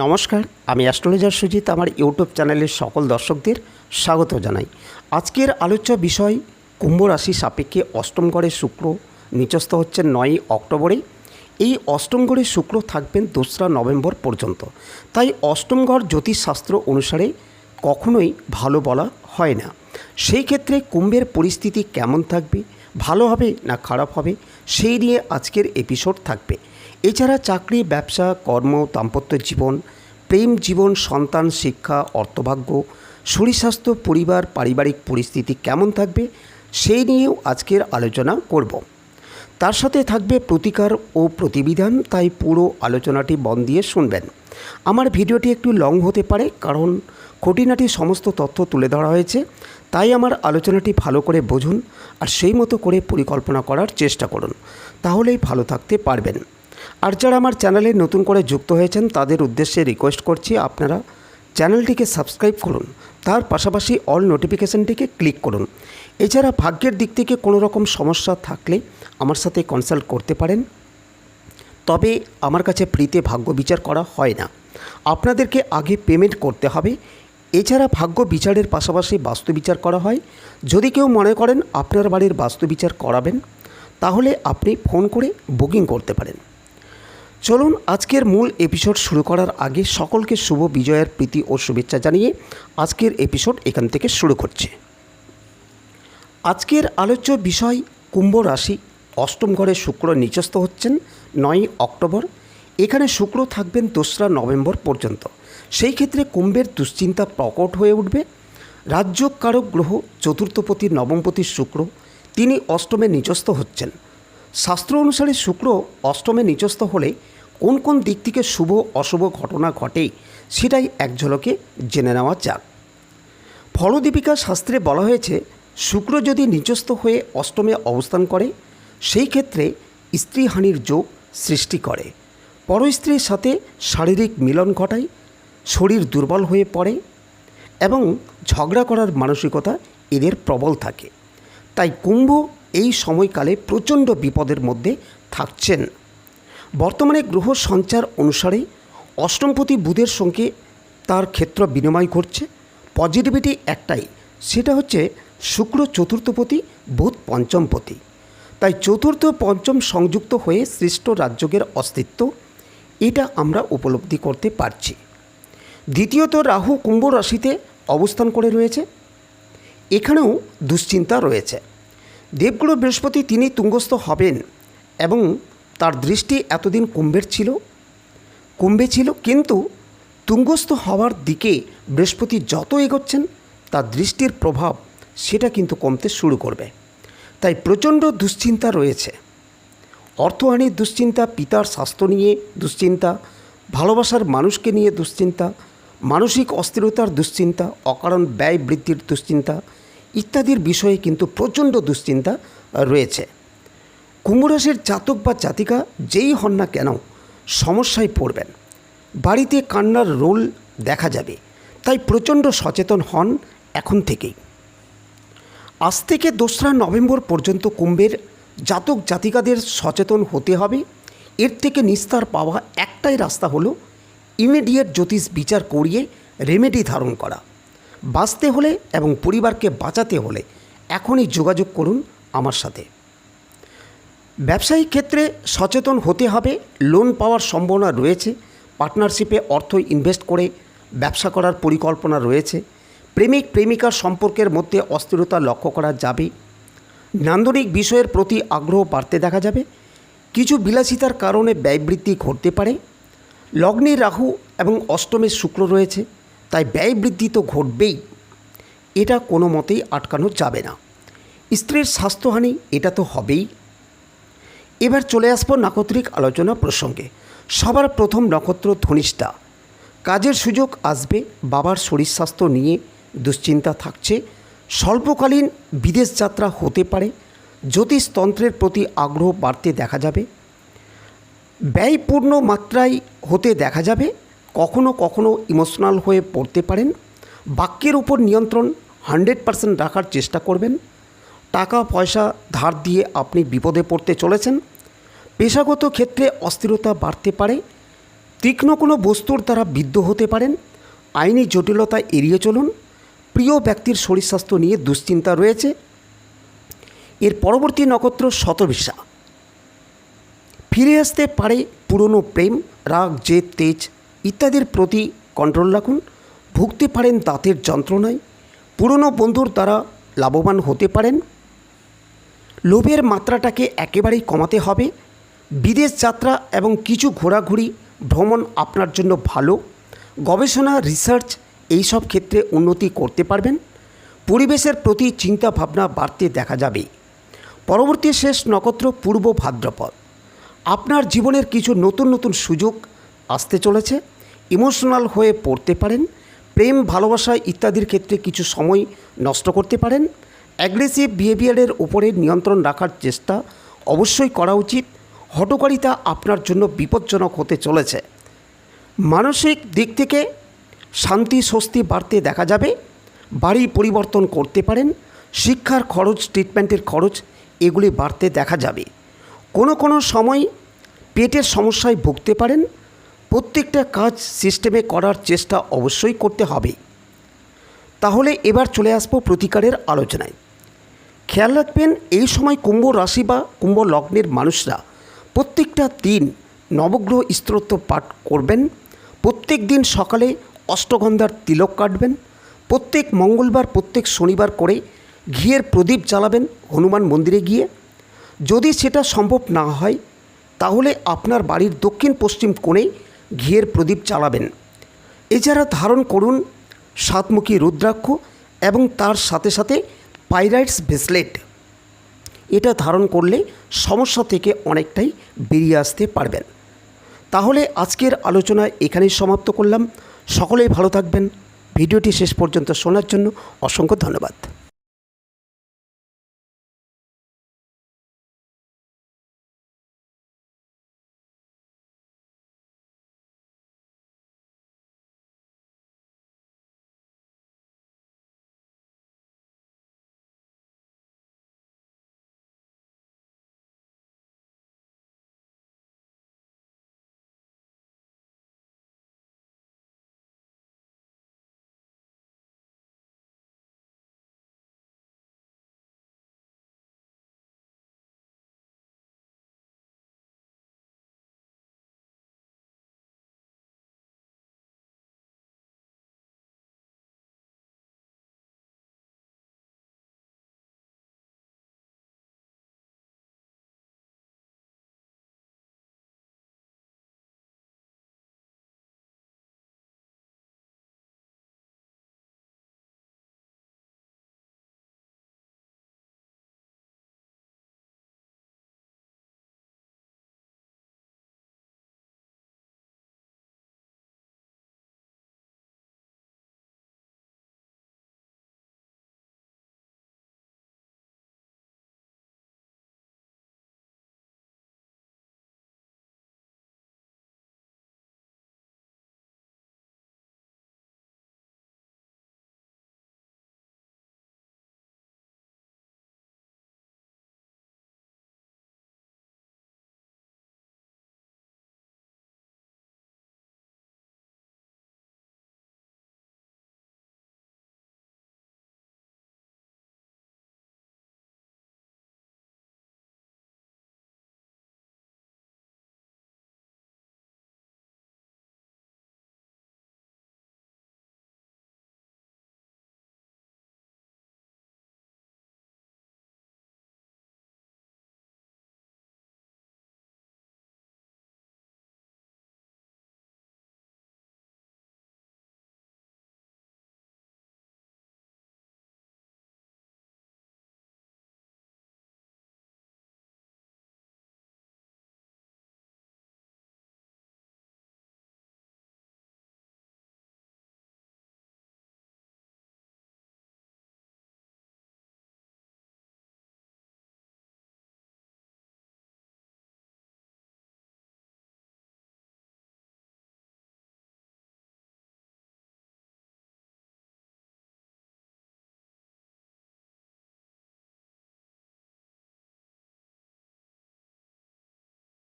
নমস্কার, আমি অ্যাস্ট্রোলজার সুজিত, আমার ইউটিউব চ্যানেলের সকল দর্শকদের স্বাগত জানাই। আজকের আলোচ্য বিষয়, কুম্ভ রাশি সাপেক্ষে অষ্টম ঘরে শুক্র, নিচস্থ হচ্ছে নয়ই অক্টোবরে। এই অষ্টম ঘরে শুক্র থাকবেন দোসরা নভেম্বর পর্যন্ত। তাই অষ্টম ঘর জ্যোতিষশাস্ত্র অনুসারে কখনোই ভালো বলা হয় না। সেই ক্ষেত্রে কুম্ভের পরিস্থিতি কেমন থাকবে, ভালো হবে না খারাপ হবে, সেই নিয়ে আজকের এপিসোড থাকবে। এছাড়া চাকরি, ব্যবসা, কর্ম, দাম্পত্য জীবন, প্রেম জীবন, সন্তান, শিক্ষা, অর্থভাগ্য, শরীর স্বাস্থ্য, পরিবার, পারিবারিক পরিস্থিতি কেমন থাকবে, সেই নিয়েও আজকের আলোচনা করব। তার সাথে থাকবে প্রতিকার ও প্রতিবিধান, তাই পুরো আলোচনাটি মন দিয়ে শুনবেন। আমার ভিডিওটি একটু লং হতে পারে, কারণ খুঁটিনাটি সমস্ত তথ্য তুলে ধরা হয়েছে, তাই আমার আলোচনাটি ভালো করে বুঝুন আর সেই মতো করে পরিকল্পনা করার চেষ্টা করুন। তাহলেই ভালো থাকতে পারবেন। আর যারা আমার চ্যানেলে নতুন করে যুক্ত হয়েছেন, তাদের উদ্দেশ্যে রিকোয়েস্ট করছি আপনারা চ্যানেলটিকে সাবস্ক্রাইব করুন। তার পাশাপাশি অল নোটিফিকেশানটিকে ক্লিক করুন। এছাড়া ভাগ্যের দিক থেকে কোনো রকম সমস্যা থাকলে আমার সাথে কনসাল্ট করতে পারেন। তবে আমার কাছে ফ্রিতে ভাগ্য বিচার করা হয় না। আপনাদেরকে আগে পেমেন্ট করতে হবে। এছাড়া ভাগ্য বিচারের পাশাপাশি বাস্তু বিচার করা হয়। যদি কেউ মনে করেন আপনার বাড়ির বাস্তু বিচার করাবেন, তাহলে আপনি ফোন করে বুকিং করতে পারেন। চলুন আজকের মূল এপিসোড শুরু করার আগে সকলকে শুভ বিজয়ের প্রীতি ও শুভেচ্ছা জানিয়ে আজকের এপিসোড এখান থেকে শুরু করছে। আজকের আলোচ্য বিষয় কুম্ভ রাশি। অষ্টম ঘরে শুক্র নিচস্থ হচ্ছেন নয় অক্টোবর। এখানে শুক্র থাকবেন দোসরা নভেম্বর পর্যন্ত। সেই ক্ষেত্রে কুম্ভের দুশ্চিন্তা প্রকট হয়ে উঠবে। রাজ্য কারক গ্রহ চতুর্থপতি নবমপতির শুক্র তিনি অষ্টমে নিচস্থ হচ্ছেন। শাস্ত্র অনুসারে শুক্র অষ্টমে নিচস্থ হলে কোন কোন দিক থেকে শুভ অশুভ ঘটনা ঘটে সেটাই এক ঝলকে জেনে নেওয়া যাক। ফলদীপিকা শাস্ত্রে বলা হয়েছে, শুক্র যদি নিচস্থ হয়ে অষ্টমে অবস্থান করে, সেই ক্ষেত্রে স্ত্রীহানির যোগ সৃষ্টি করে। পরস্ত্রীর সাথে শারীরিক মিলন ঘটায়, শরীর দুর্বল হয়ে পড়ে এবং ঝগড়া করার মানসিকতা এদের প্রবল থাকে। তাই কুম্ভ এই সময়কালে প্রচণ্ড বিপদের মধ্যে থাকছেন। বর্তমানে গ্রহ সঞ্চার অনুসারে অষ্টমপতি বুধের সঙ্গে তার ক্ষেত্র বিনিময় ঘটছে। পজিটিভিটি একটাই, সেটা হচ্ছে শুক্র চতুর্থপতি, বুধ পঞ্চমপতি। তাই চতুর্থ, পঞ্চম সংযুক্ত হয়ে সৃষ্ট রাজ্যের অস্তিত্ব, এটা আমরা উপলব্ধি করতে পারছি। দ্বিতীয়ত, রাহু কুম্ভ রাশিতে অবস্থান করে রয়েছে। এখানেও দুশ্চিন্তা রয়েছে। দেবগুরু বৃহস্পতি তিনি তুঙ্গস্থ হবেন এবং তার দৃষ্টি এতদিন কুম্ভের ছিল? কুম্ভে ছিল, কিন্তু তুঙ্গস্থ হওয়ার দিকে বৃহস্পতি যত এগোচ্ছেন, তার দৃষ্টির প্রভাব সেটা কিন্তু কমতে শুরু করবে। তাই প্রচণ্ড দুশ্চিন্তা রয়েছে। অর্থহানির দুশ্চিন্তা, পিতার স্বাস্থ্য নিয়ে দুশ্চিন্তা, ভালোবাসার মানুষকে নিয়ে দুশ্চিন্তা, মানসিক অস্থিরতার দুশ্চিন্তা, অকারণ ব্যয় বৃদ্ধির দুশ্চিন্তা ইত্যাদির বিষয়ে কিন্তু প্রচণ্ড দুশ্চিন্তা রয়েছে। কুম্ভরাশির জাতক বা জাতিকা যেই হন না কেন, সমস্যায় পড়বেন। বাড়িতে কান্নার রোল দেখা যাবে, তাই প্রচণ্ড সচেতন হন এখন থেকেই। আজ থেকে দোসরা নভেম্বর পর্যন্ত কুম্ভের জাতক জাতিকাদের সচেতন হতে হবে। এর থেকে নিস্তার পাওয়া একটাই রাস্তা হলো ইমিডিয়েট জ্যোতিষ বিচার করিয়ে রেমেডি ধারণ করা। বাঁচতে হলে এবং পরিবারকে বাঁচাতে হলে এখনই যোগাযোগ করুন আমার সাথে। ব্যবসায়িক ক্ষেত্রে সচেতন হতে হবে, লোন পাওয়ার সম্ভাবনা রয়েছে, পার্টনারশিপে অর্থ ইনভেস্ট করে ব্যবসা করার পরিকল্পনা রয়েছে, প্রেমিক প্রেমিকার সম্পর্কের মধ্যে অস্থিরতা লক্ষ্য করা যাবে, নান্দনিক বিষয়ের প্রতি আগ্রহ বাড়তে দেখা যাবে, কিছু বিলাসিতার কারণে ব্যয়বৃদ্ধি ঘটতে পারে, লগ্নে রাহু এবং অষ্টমে শুক্র রয়েছে, তাই ব্যয় বৃদ্ধি তো ঘটবেই, এটা কোনো মতেই আটকানো যাবে না, স্ত্রীর স্বাস্থ্যহানি এটা তো হবেই। এবার চলে আসব নাকত্রিক আলোচনা প্রসঙ্গে। সবার প্রথম নক্ষত্র ধনিষ্ঠা। কাজের সুযোগ আসবে, বাবার শরীর স্বাস্থ্য নিয়ে দুশ্চিন্তা থাকছে, স্বল্পকালীন বিদেশ যাত্রা হতে পারে জ্যোতিষতন্ত্রের প্রতি আগ্রহ বাড়তে দেখা যাবে, ব্যয়পূর্ণ মাত্রায় হতে দেখা যাবে, কখনো কখনো ইমোশনাল হয়ে পড়তে পারেন, বাক্যের উপর নিয়ন্ত্রণ হান্ড্রেড পারসেন্ট রাখার চেষ্টা করবেন, টাকা পয়সা ধার দিয়ে আপনি বিপদে পড়তে চলেছেন পেশাগত ক্ষেত্রে অস্থিরতা বাড়তে পারে, তীক্ষ্ণ কোনো বস্তুর দ্বারা বিদ্ধ হতে পারেন, আইনি জটিলতা এড়িয়ে চলুন, প্রিয় ব্যক্তির শরীর স্বাস্থ্য নিয়ে দুশ্চিন্তা রয়েছে। এর পরবর্তী নক্ষত্র শতবিশা। ফিরে আসতে পারে পুরনো প্রেম, রাগ, জেদ, তেজ ইত্যাদির প্রতি কন্ট্রোল রাখুন। ভুগতে পারেন দাঁতের যন্ত্রণায়। পুরনো বন্ধুর দ্বারা লাভবান হতে পারেন। লোভের মাত্রাটাকে একেবারেই কমাতে হবে। বিদেশ যাত্রা এবং কিছু ঘোরাঘুরি ভ্রমণ আপনার জন্য ভালো। গবেষণা রিসার্চ এইসব ক্ষেত্রে উন্নতি করতে পারবেন। পরিবেশের প্রতি চিন্তা ভাবনা বাড়তে দেখা যাবে। পরবর্তী শেষ নক্ষত্র পূর্ব ভাদ্রপদ। আপনার জীবনের কিছু নতুন নতুন সুযোগ আসতে চলেছে। ইমোশনাল হয়ে পড়তে পারেন। প্রেম, ভালোবাসা ইত্যাদির ক্ষেত্রে কিছু সময় নষ্ট করতে পারেন। অ্যাগ্রেসিভ বিহেভিয়ারের উপরে নিয়ন্ত্রণ রাখার চেষ্টা অবশ্যই করা উচিত। হটকারিতা আপনার জন্য বিপজ্জনক হতে চলেছে। মানসিক দিক থেকে শান্তি স্বস্তি বাড়তে দেখা যাবে বাড়ি পরিবর্তন করতে পারেন, শিক্ষার খরচ ট্রিটমেন্টের খরচ, এগুলি বাড়তে দেখা যাবে। কোনো কোনো সময় পেটের সমস্যায় ভুগতে পারেন, প্রত্যেকটা কাজ সিস্টেমে করার চেষ্টা অবশ্যই করতে হবে। তাহলে এবার চলে আসব প্রতিকারের আলোচনায়। খেয়াল রাখবেন, এই সময় কুম্ভ রাশি বা কুম্ভ লগ্নের মানুষরা প্রত্যেকটা দিন নবগ্রহ স্তোত্র পাঠ করবেন। প্রত্যেক দিন সকালে অষ্টগন্ধার তিলক কাটবেন। প্রত্যেক মঙ্গলবার, প্রত্যেক শনিবার করে ঘিয়ের প্রদীপ জ্বালাবেন হনুমান মন্দিরে গিয়ে। যদি সেটা সম্ভব না হয়, তাহলে আপনার বাড়ির দক্ষিণ পশ্চিম কোণে ঘিয়ের প্রদীপ চালাবেন এছাড়া ধারণ করুন সাতমুখী রুদ্রাক্ষ এবং তার সাথে সাথে পাইরাইটস ব্রেসলেট। এটা ধারণ করলে সমস্যা থেকে অনেকটাই বেরিয়ে আসতে পারবেন। তাহলে আজকের আলোচনা এখানেই সমাপ্ত করলাম। সকলেই ভালো থাকবেন। ভিডিওটি শেষ পর্যন্ত শোনার জন্য অসংখ্য ধন্যবাদ।